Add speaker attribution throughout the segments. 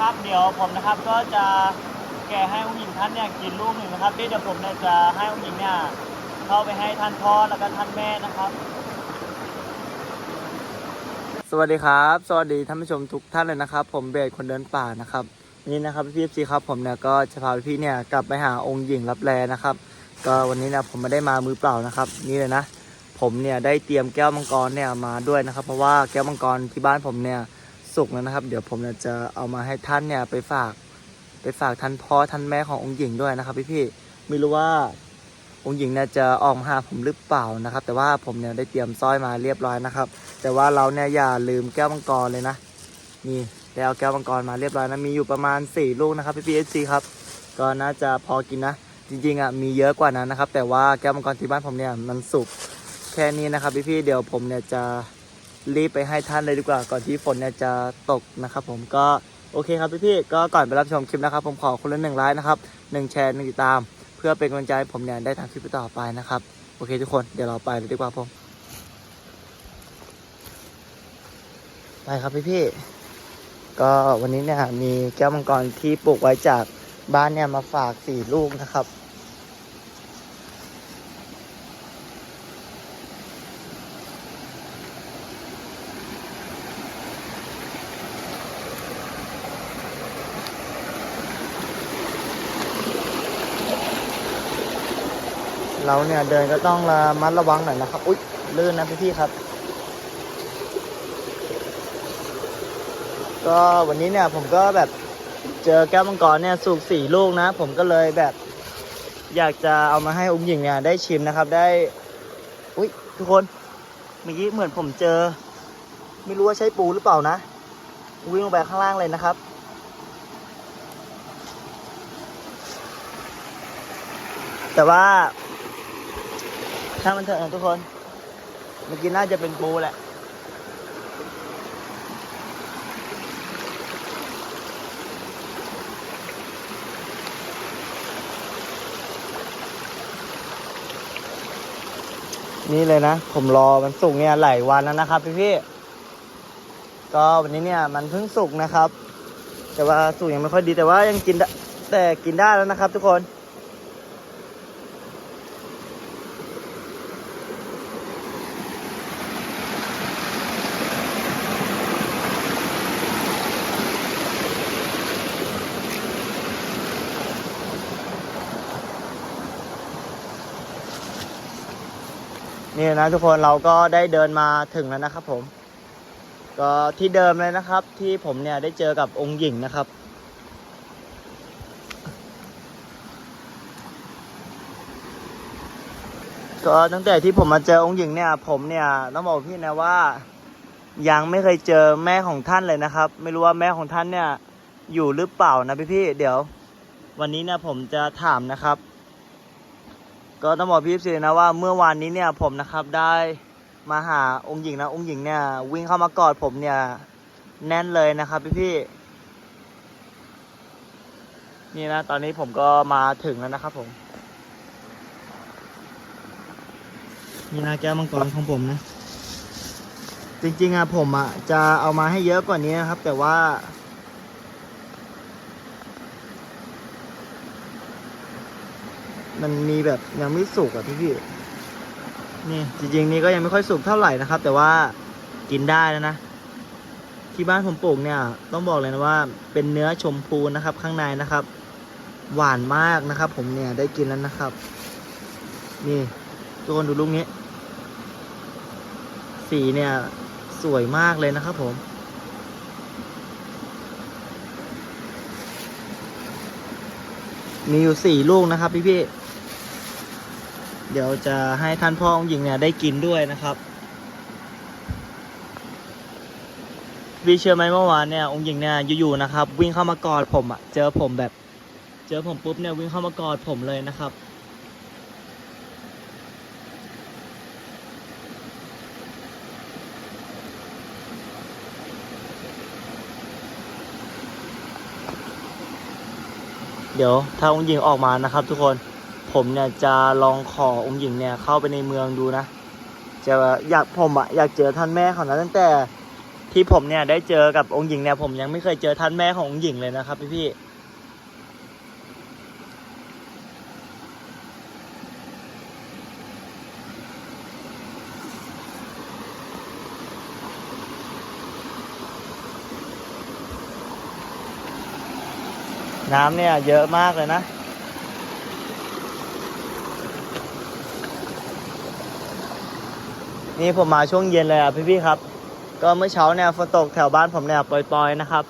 Speaker 1: ครับเดี๋ยวผมนะครับก็จะแกะให้องค์หญิงท่านเนี่ยกินลูกหนึ่งนะครับที่เดี๋ยวผมเนี่ยจะให้องค์หญิงเนี่ยเข้าไปให้ท่านพ่อแล้วก็ท่านแม่นะครับ สวัสดีครับ สวัสดีท่านผู้ชมทุกท่านเลยนะครับ ผมเบสคนเดินป่านะครับนนี้นะครับพี่พีครับผมเนี่ยก็จะพาพี่เนี่ยกลับไปหาองค์หญิงรับแลนะครับ ก็วันนี้เนี่ยผมไม่ได้มามือเปล่านะครับ นี่เลยนะ ผมเนี่ยได้เตรียมแก้วมังกรเนี่ยมาด้วยนะครับ เพราะว่าแก้วมังกรที่บ้านผมเนี่ย สุกแล้วนะครับ เดี๋ยวผมจะเอามาให้ท่านเนี่ยไปฝากไปฝากท่านพ่อท่านแม่ขององค์หญิงด้วยนะครับ พี่พี่ไม่รู้ว่าองค์หญิงเนี่ยจะออกมาหาผมหรือเปล่านะครับ แต่ว่าผมเนี่ยได้เตรียมสร้อยมาเรียบร้อยนะครับ แต่ว่าเราเนี่ยอย่าลืมแก้วมังกรเลยนะนี่ได้เอาแก้วมังกรมาเรียบร้อยนะมีอยู่ประมาณ 4 ลูกนะครับพี่พีเอซีครับก็น่าจะพอกินนะจริงๆอะมีเยอะกว่านั้นนะครับ แต่ว่าแก้วมังกรที่บ้านผมเนี่ยมันสุกแค่นี้นะครับพี่ๆเดี๋ยวผมเนี่ยจะ รีบไปให้ท่านเลยดีกว่า ก่อนที่ฝนเนี่ยจะตกนะครับผมก็โอเคครับพี่ๆก็ก่อนไปรับชมคลิปนะครับผมขอคนละหนึ่งไลค์นะครับหนึ่งแชร์หนึ่งติดตาม เพื่อเป็นกำลังใจให้ผมเนี่ยได้ทำคลิปต่อไปนะครับโอเคทุกคนเดี๋ยวเราไปเลยดีกว่าผมไปครับพี่พี่ก็วันนี้เนี่ยมีแก้วมังกรที่ปลูกไว้จากบ้านเนี่ยมาฝากสี่ลูกนะครับ เราเนี่ยเดินก็ต้องระมัดระวังหน่อยนะครับ อุ๊ยลื่นนะพี่พี่ครับ ก็วันนี้เนี่ยผมก็แบบเจอแก้วมังกรเนี่ยสูกสี่ลูกนะ ผมก็เลยแบบ อยากจะเอามาให้อุ้มหญิงเนี่ยได้ชิมนะครับได้ อุ๊ยทุกคนเมื่อกี้เหมือนผมเจอ ไม่รู้ว่าใช่ปูหรือเปล่านะ วิ่งลงไปข้างล่างเลยนะครับแต่ว่า ช่างมันเถอะนะทุกคน เมื่อกี้น่าจะเป็นปูแหละ นี่เลยนะ ผมรอมันสุกเนี่ยหลายวันแล้วนะครับพี่พี่ก็วันนี้เนี่ยมันเพิ่งสุกนะครับ แต่ว่าสุกยังไม่ค่อยดีแต่ว่ายังกินได้แต่กินได้แล้วนะครับ ทุกคน นี่นะทุกคนเราก็ได้เดินมาถึงแล้วนะครับผม ก็ที่เดิมเลยนะครับ ที่ผมเนี่ยได้เจอกับองค์หญิงนะครับ ก็ตั้งแต่ที่ผมมาเจอองค์หญิงเนี่ย ผมเนี่ยต้องบอกพี่นะว่า ยังไม่เคยเจอแม่ของท่านเลยนะครับ ไม่รู้ว่าแม่ของท่านเนี่ย อยู่หรือเปล่านะพี่พี่เดี๋ยว วันนี้เนี่ยผมจะถามนะครับ ก็ต้องบอกพี่สินะว่าเมื่อวานนี้เนี่ยผมนะครับได้มาหาองค์หญิงนะองค์หญิงเนี่ยวิ่งเข้ามากอดผมเนี่ยแน่นเลยนะครับพี่พี่ๆนี่นะ ตอนนี้ผมก็มาถึงแล้วนะครับผมนี่นะแก้วมังกรของผมนะ จริงๆอะผมอะจะเอามาให้เยอะกว่านี้นะครับ แต่ว่า มันมีแบบยังไม่สุกอะพี่พี่นี่จริงๆนี่ก็ยังไม่ค่อยสุกเท่าไหร่นะครับ แต่ว่ากินได้แล้วนะ ที่บ้านผมปลูกเนี่ย ต้องบอกเลยนะว่า เป็นเนื้อชมพูนะครับ ข้างในนะครับ หวานมากนะครับ ผมเนี่ยได้กินแล้วนะครับ นี่ทุกคนดูลูกนี้ สีเนี่ย สวยมากเลยนะครับ ผมมีอยู่สี่ลูกนะครับพี่พี่ เดี๋ยวจะให้ท่านพ่อองค์หญิงเนี่ยได้กินด้วยนะครับพี่เชื่อไหมเมื่อวานเนี่ยองค์หญิงเนี่ยอยู่ๆนะครับ วิ่งเข้ามากอดผมอะเจอผมแบบ เจอผมปุ๊บเนี่ยวิ่งเข้ามากอดผมเลยนะครับ เดี๋ยวถ้าองค์หญิงออกมานะครับทุกคน ผมเนี่ยจะลองขอองค์หญิงเนี่ยเข้าไปในเมืองดูนะ จะอยากผมอะอยากเจอท่านแม่เขานะตั้งแต่ที่ผมเนี่ยได้เจอกับองค์หญิงเนี่ยผมยังไม่เคยเจอท่านแม่ขององค์หญิงเลยนะครับ พี่พี่น้ำเนี่ยเยอะมากเลยนะ นี่ผมมาช่วงเย็นเลยอะพี่พี่ๆครับ ก็เมื่อเช้าเนี่ยฝนตกแถวบ้านผมเนี่ยปล่อยๆนะครับ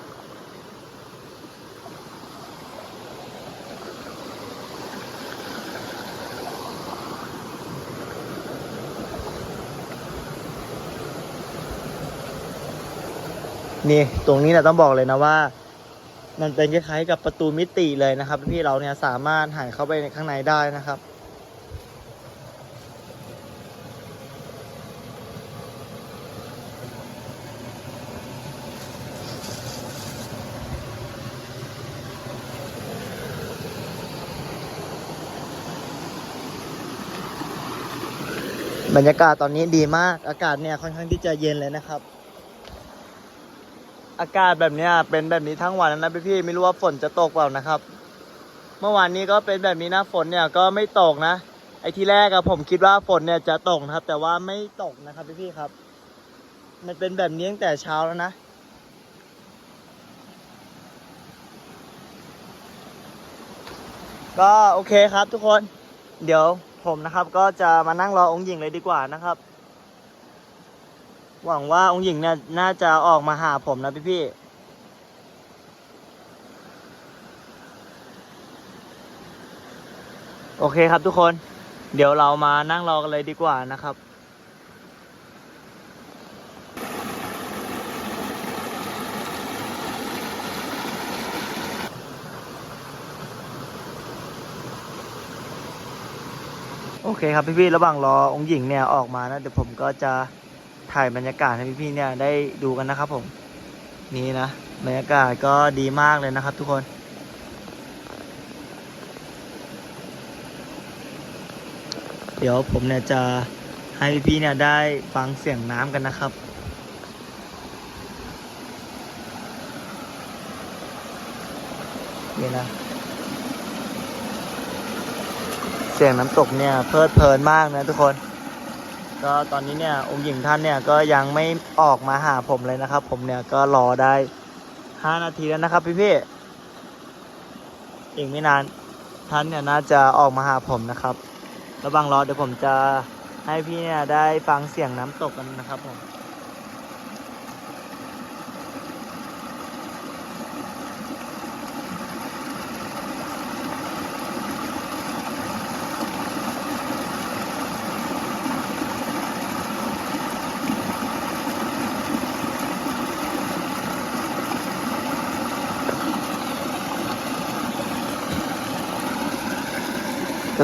Speaker 1: นี่ตรงนี้เนี่ยต้องบอกเลยนะว่า มันเป็นคล้ายๆกับประตูมิติเลยนะครับ พี่เราเนี่ยสามารถหันเข้าไปในข้างในได้นะครับ บรรยากาศตอนนี้ดีมาก อากาศเนี่ยค่อนข้างที่จะเย็นเลยนะครับ อากาศแบบเนี้ยเป็นแบบนี้ทั้งวันนะพี่พี่ไม่รู้ว่าฝนจะตกเปล่านะครับ เมื่อวานนี้ก็เป็นแบบนี้นะฝนเนี่ยก็ไม่ตกนะ ไอ้ที่แรกอะผมคิดว่าฝนเนี่ยจะตกนะครับ แต่ว่าไม่ตกนะครับพี่พี่ครับ มันเป็นแบบนี้ตั้งแต่เช้าแล้วนะก็โอเคครับทุกคน เดี๋ยว ผมนะครับ ก็จะมานั่งรอองค์หญิงเลยดีกว่านะครับ หวังว่าองค์หญิงเนี่ยน่าจะออกมาหาผมนะพี่พี่ๆโอเคครับทุกคน เดี๋ยวเรามานั่งรอกันเลยดีกว่านะครับ โอเคครับพี่ๆระหว่างรอองค์หญิงเนี่ยออกมานะเดี๋ยวผมก็จะถ่ายบรรยากาศให้พี่ๆเนี่ยได้ดูกันนะครับผม นี่นะบรรยากาศก็ดีมากเลยนะครับทุกคนเดี๋ยวผมเนี่ยจะให้พี่ๆเนี่ยได้ฟังเสียงน้ำกันนะครับ นี่นะ เสียงน้ำตกเนี่ยเพลิดเพลินมากนะทุกคน ก็ตอนนี้เนี่ยองค์หญิงท่านเนี่ยก็ยังไม่ออกมาหาผมเลยนะครับ ผมเนี่ยก็รอได้ห้านาทีแล้วนะครับพี่พี่อีกไม่นานท่านเนี่ยน่าจะออกมาหาผมนะครับระว่างรอเดี๋ยวผมจะให้พี่เนี่ยได้ฟังเสียงน้ำตกกันนะครับผม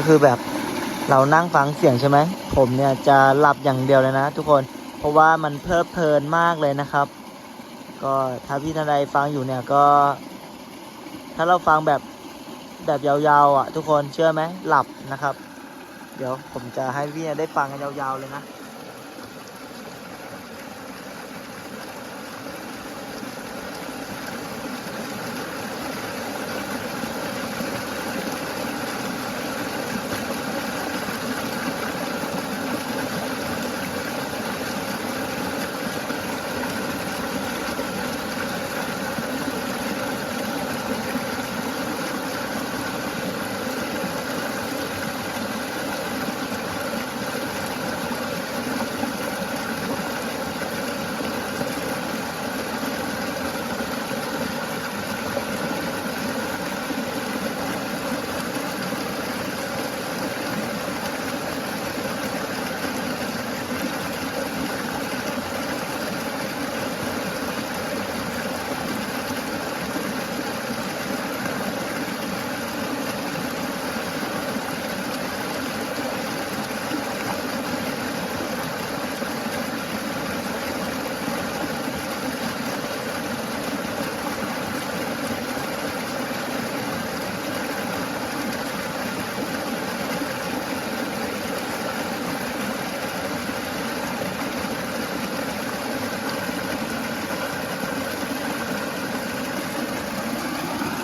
Speaker 1: ก็คือแบบเรานั่งฟังเสียงใช่ไหม ผมเนี่ยจะหลับอย่างเดียวเลยนะทุกคน เพราะว่ามันเพลิดเพลินมากเลยนะครับ ก็ถ้าพี่ท่านใดฟังอยู่เนี่ยก็ ถ้าเราฟังแบบแบบยาวๆอะ ทุกคนเชื่อไหมหลับนะครับ เดี๋ยวผมจะให้พี่ได้ฟังกันยาวๆเลยนะ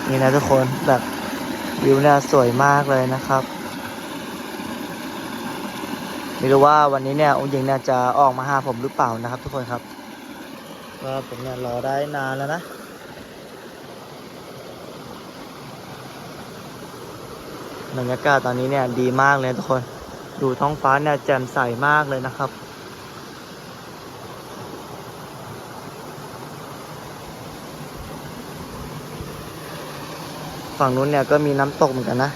Speaker 1: นี่นะทุกคนแบบวิวเนี่ยสวยมากเลยนะครับ ไม่รู้ว่าวันนี้เนี่ยองค์หญิงเนี่ยจะออกมาหาผมหรือเปล่านะครับ ทุกคนครับก็ผมเนี่ยรอได้นานแล้วนะบรรยากาศตอนนี้เนี่ยดีมากเลยทุกคน ดูท้องฟ้าเนี่ยแจ่มใสมากเลยนะครับ ฝั่งนู้นเนี่ยก็มีน้ำตกเหมือนกันนะ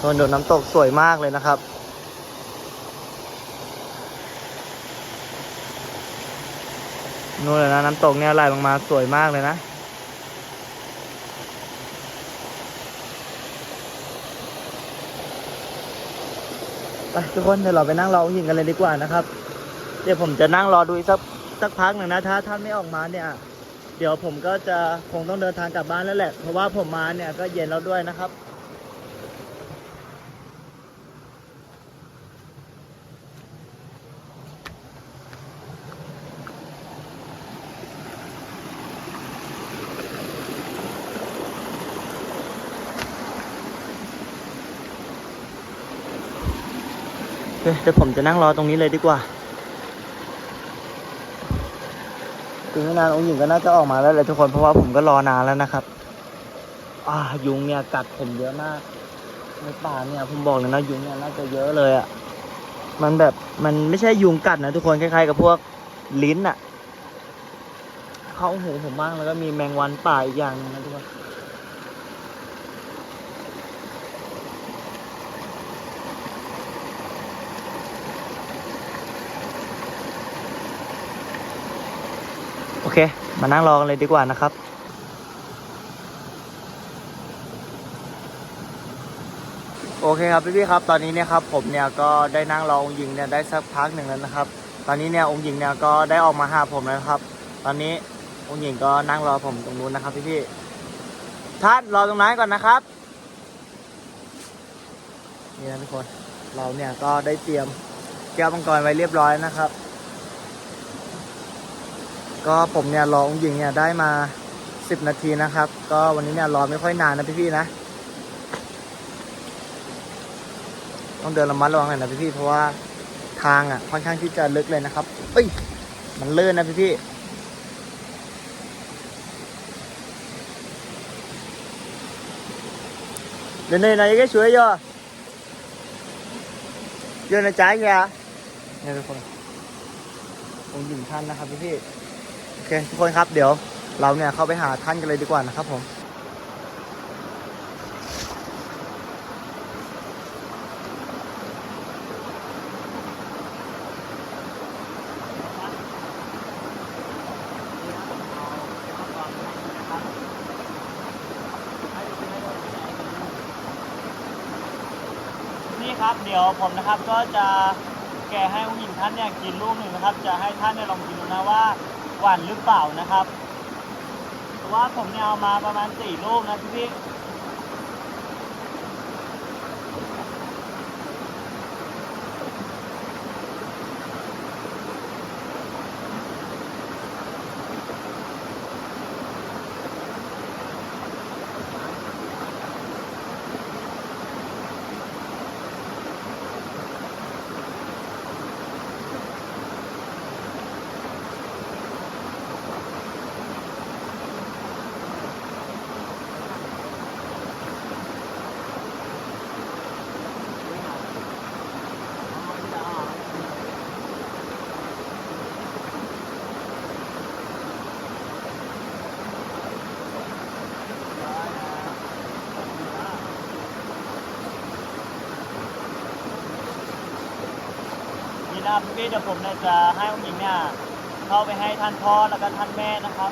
Speaker 1: โดนโดดน้ำตกสวยมากเลยนะครับนู่นเลยนะน้ำตกเนี่ยไหลลงมาสวยมากเลยนะ ไปทุกคนเดี๋ยวเราไปนั่งรอหญิงกันเลยดีกว่านะครับ เดี๋ยวผมจะนั่งรอดูสักสักพักหนึ่งนะถ้าท่านไม่ออกมาเนี่ย เดี๋ยวผมก็จะคงต้องเดินทางกลับบ้านแล้วแหละ เพราะว่าผมมาเนี่ยก็เย็นแล้วด้วยนะครับ เดี๋ยวผมจะนั่งรอตรงนี้เลยดีกว่าถึงไม่นานองค์หญิงก็น่าจะออกมาแล้วแหละทุกคนเพราะว่าผมก็รอนานแล้วนะครับ อ่ายุงเนี่ยกัดผมเยอะมากในป่าเนี่ยผมบอกเลยนะยุงเนี่ยน่าจะเยอะเลยอะ่ะมันแบบมันไม่ใช่ยุงกัดนะทุกคนคล้ายๆกับพวกลิ้นอะ่ะ เข้าหูผมมากแล้วก็มีแมงวันป่าอีกอย่างนึงนะทุกคน เค มานั่งรอกันเลยดีกว่านะครับ โอเคครับพี่ๆครับ ตอนนี้เนี่ยครับผมเนี่ยก็ได้นั่งรอองค์หญิงเนี่ยได้สักพักหนึ่งแล้วนะครับ ตอนนี้เนี่ยองค์หญิงเนี่ยก็ได้ออกมาหาผมแล้วนะครับ ตอนนี้องค์หญิงก็นั่งรอผมตรงนู้นนะครับพี่ๆท่านรอตรงนั้นก่อนนะครับนี่นะทุกคนเราเนี่ยก็ได้เตรียมแก้วมังกรไว้เรียบร้อยนะครับ ก็ผมเนี่ยรอองค์หญิงเนี่ยได้มาสิบนาทีนะครับ ก็วันนี้เนี่ยรอไม่ค่อยนานนะพี่ๆนะ ต้องเดินระมัดระวังหน่อยนะพี่ๆเพราะว่าทางอะค่อนข้างที่จะลึกเลยนะครับ เอ้ย มันเลื่อนนะพี่ๆเดี๋ยวนี้นายก็ช่วยย่อเยอะนะจ๊ะแกเนี่ยทุกคนองหญิงท่านนะครับพี่ๆโอ เคทุกคนครับเดี๋ยวเราเนี่ยเข้าไปหาท่านกันเลยดีกว่านะครับผมนี่ครับเดี๋ยวผมนะครับก็จะแกะให้ผู้หญิงท่านเนี่ยกินลูกหนึ่งนะครับ จะให้ท่านเนี่ยลองกินดูนะว่า หวานหรือเปล่านะครับ เพราะว่าผมเนี่ยเอามาประมาณสี่ลูกนะพี่ นะครับพี่เดี๋ยวผมเนี่ยจะให้องค์หญิงเนี่ยเข้าไปให้ท่านพ่อแล้วก็ท่านแม่นะครับ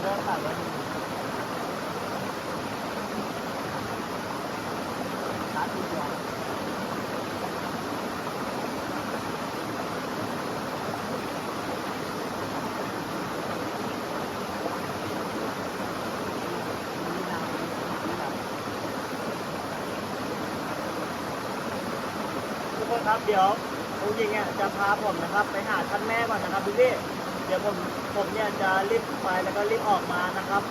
Speaker 1: เริ่มตัดเลยตัดดีกว่า คนครับ เดี๋ยวคุณหญิงเนี่ยจะพาผมนะครับ ไปหาท่านแม่ก่อนนะครับพี่เดี๋ยวผมผมเนี่ยจะรีบไปแล้วก็รีบออกมานะครับ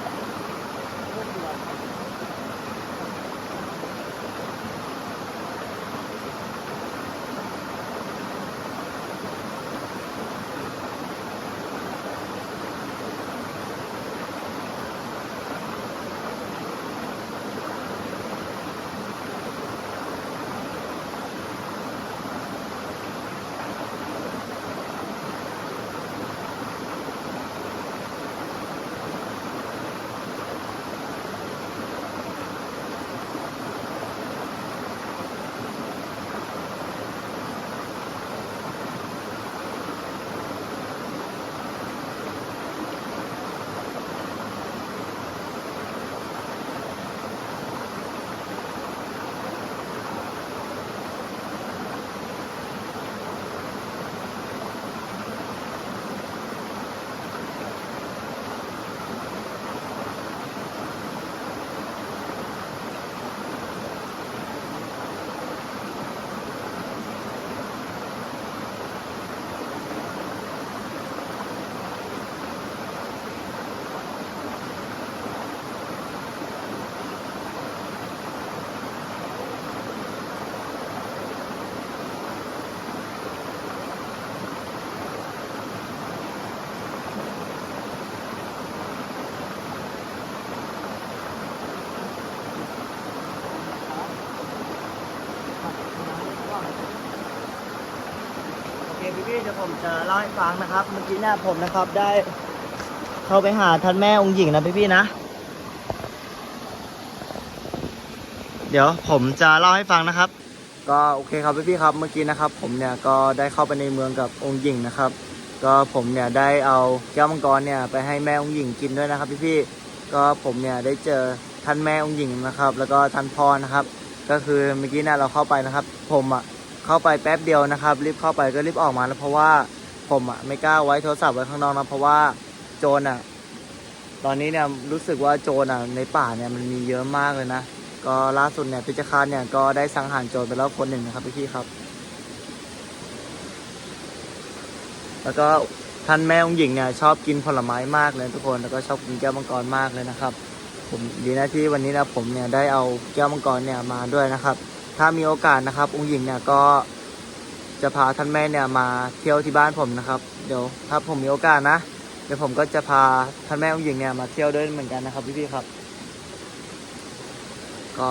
Speaker 1: โอเคพี่พี่เดี๋ยวผมจะเล่าให้ฟังนะครับ เมื่อกี้เนี่ยผมนะครับได้ เข้าไปหาท่านแม่องค์หญิงนะพี่พี่นะ เดี๋ยวผมจะเล่าให้ฟังนะครับ ก็โอเคครับพี่พี่ครับ เมื่อกี้นะครับ ผมเนี่ยก็ได้เข้าไปในเมืองกับองค์หญิงนะครับ ก็ผมเนี่ยได้เอาแก้วมังกรเนี่ยไปให้แม่องค์หญิงกินด้วยนะครับ พี่พี่ก็ผมเนี่ยได้เจอท่านแม่องค์หญิงนะครับ แล้วก็ท่านพ่อนะครับ ก็คือเมื่อกี้นี่ยเราเข้าไปนะครับ ผมอะเข้าไปแป๊บเดียวนะครับ รีบเข้าไปก็รีบออกมาแล้วเพราะว่าผมอะไม่กล้าไว้โทรศัพท์ไว้ข้างนอกนะเพราะว่าโจรอะ ตอนนี้เนี่ยรู้สึกว่าโจรอะในป่าเนี่ยมันมีเยอะมากเลยนะก็ล่าสุดเนี่ยพิจคาเนี่ยก็ได้สังหารโจรไปแล้วคนหนึ่งนะครับพี่ครับ แล้วก็ท่านแม่องหญิงเนี่ยชอบกินผลไม้มากเลยทุกคนแล้วก็ชอบกินแก้วมังกรมากเลยนะครับ ผมดีนะที่วันนี้นะผมเนี่ยได้เอาแก้วมังกรเนี่ยมาด้วยนะครับ ถ้ามีโอกาสนะครับองค์หญิงเนี่ยก็จะพาท่านแม่เนี่ยมาเที่ยวที่บ้านผมนะครับ เดี๋ยวถ้าผมมีโอกาสนะ เดี๋ยวผมก็จะพาท่านแม่องค์หญิงเนี่ยมาเที่ยวด้วยเหมือนกันนะครับพี่ๆครับ ก็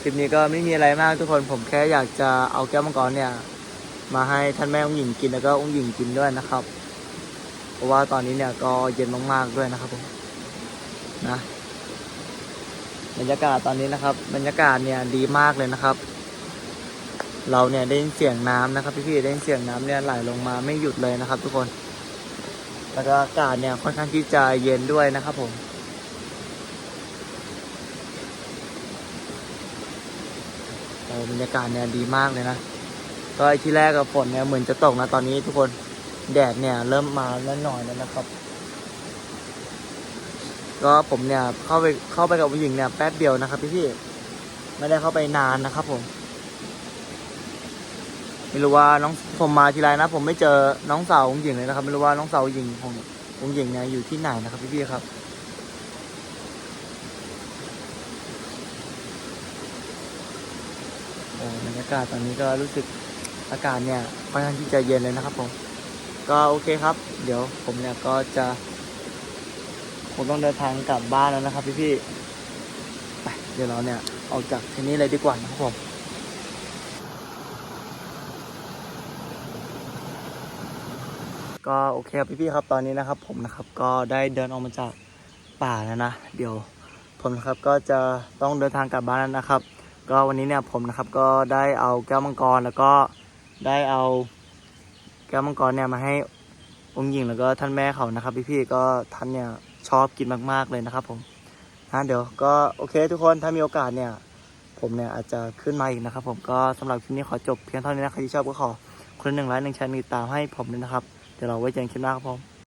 Speaker 1: คลิปนี้ก็ไม่มีอะไรมากทุกคนผมแค่อยากจะเอาแก้วมังกรเนี่ยมาให้ท่านแม่องค์หญิงกินแล้วก็องค์หญิงกินด้วยนะครับ เพราะว่าตอนนี้เนี่ยก็เย็นมากๆด้วยนะครับผม นะ บรรยากาศตอนนี้นะครับ บรรยากาศเนี่ยดีมากเลยนะครับ เราเนี่ยได้ยินเสียงน้ำนะครับ พี่ๆได้ยินเสียงน้ำเนี่ยไหลลงมาไม่หยุดเลยนะครับ ทุกคน แล้วก็อากาศเนี่ยค่อนข้างที่จะเย็นด้วยนะครับผมบรรยากาศเนี่ยดีมากเลยนะ ก็ไอ้ที่แรกกับฝนเนี่ยเหมือนจะตกนะตอนนี้ทุกคนแดดเนี่ยเริ่มมาแล้วหน่อยแล้วนะครับ ก็ผมเนี่ยเข้าไปเข้าไปกับผู้หญิงเนี่ยแป๊บเดียวนะครับพี่พี่ไม่ได้เข้าไปนานนะครับ ผมไม่รู้ว่าน้องผมมาทีไรนะ ผมไม่เจอน้องสาวองค์หญิงเลยนะครับ ไม่รู้ว่าน้องสาวหญิงขององค์หญิงเนี่ยอยู่ที่ไหนนะครับพี่พี่ครับโอ้บรรยากาศตอนนี้ก็รู้สึกอากาศเนี่ยค่อนข้างที่จะเย็นเลยนะครับ ผม ก็โอเคครับ เดี๋ยวผมเนี่ยก็จะ ผมต้องเดินทางกลับบ้านแล้วนะครับพี่พี่ไปเดี๋ยวเราเนี่ยออกจากที่นี้เลยดีกว่านะครับผมก็โอเคครับพี่ๆครับตอนนี้นะครับผมนะครับก็ได้เดินออกมาจากป่าแล้วนะเดี๋ยวผมนะครับก็จะต้องเดินทางกลับบ้านแล้วนะครับ ก็วันนี้เนี่ยผมนะครับก็ได้เอาแก้วมังกรแล้วก็ได้เอาแก้วมังกรเนี่ยมาให้องค์หญิงแล้วก็ท่านแม่เขานะครับ พี่ๆก็ท่านเนี่ย ชอบกินมาก ๆ เลยนะครับผมนะเดี๋ยวก็โอเคทุกคนถ้ามีโอกาสเนี่ย ผมเนี่ยอาจจะขึ้นมาอีกนะครับ ผมก็สำหรับคลิปนี้ขอจบเพียงเท่านี้นะใครที่ชอบก็ขอคนหนึ่งไลค์หนึ่งแชร์หนึ่งติดตามให้ผมด้วยนะครับ เดี๋ยวเราไว้เจอกันคลิปหน้าครับผม